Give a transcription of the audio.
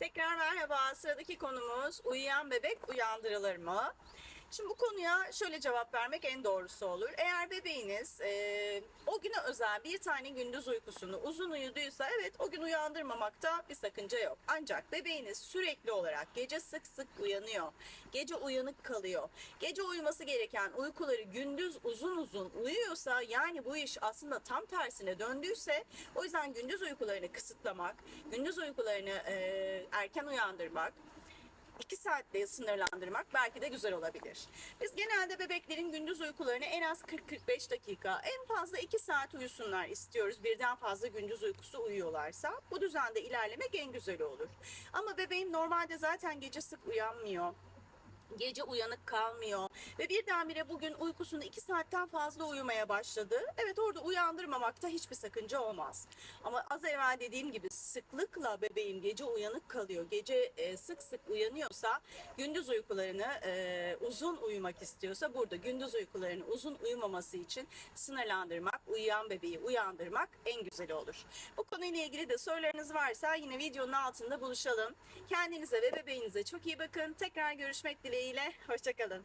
Tekrar merhaba. Sıradaki konumuz uyuyan bebek uyandırılır mı? Şimdi bu konuya şöyle cevap vermek en doğrusu olur. Eğer bebeğiniz e, o güne özel bir tane gündüz uykusunu uzun uyuduysa evet o gün uyandırmamakta bir sakınca yok. Ancak bebeğiniz sürekli olarak gece sık sık uyanıyor. Gece uyanık kalıyor. Gece uyuması gereken uykuları gündüz uzun uzun uyuyorsa yani bu iş aslında tam tersine döndüyse o yüzden gündüz uykularını kısıtlamak, gündüz uykularını e, erken uyandırmak 2 saatle sınırlandırmak belki de güzel olabilir. Biz genelde bebeklerin gündüz uykularını en az 40-45 dakika, en fazla 2 saat uyusunlar istiyoruz. Birden fazla gündüz uykusu uyuyorlarsa bu düzende ilerlemek en güzeli olur. Ama bebeğim normalde zaten gece sık uyanmıyor gece uyanık kalmıyor ve birdenbire bugün uykusunu 2 saatten fazla uyumaya başladı. Evet orada uyandırmamakta hiçbir sakınca olmaz. Ama az evvel dediğim gibi sıklıkla bebeğim gece uyanık kalıyor. Gece e, sık sık uyanıyorsa gündüz uykularını e, uzun uyumak istiyorsa burada gündüz uykularını uzun uyumaması için sınırlandırmak, uyuyan bebeği uyandırmak en güzeli olur. Bu konuyla ilgili de sorularınız varsa yine videonun altında buluşalım. Kendinize ve bebeğinize çok iyi bakın. Tekrar görüşmek dileğiyle. Hoşçakalın.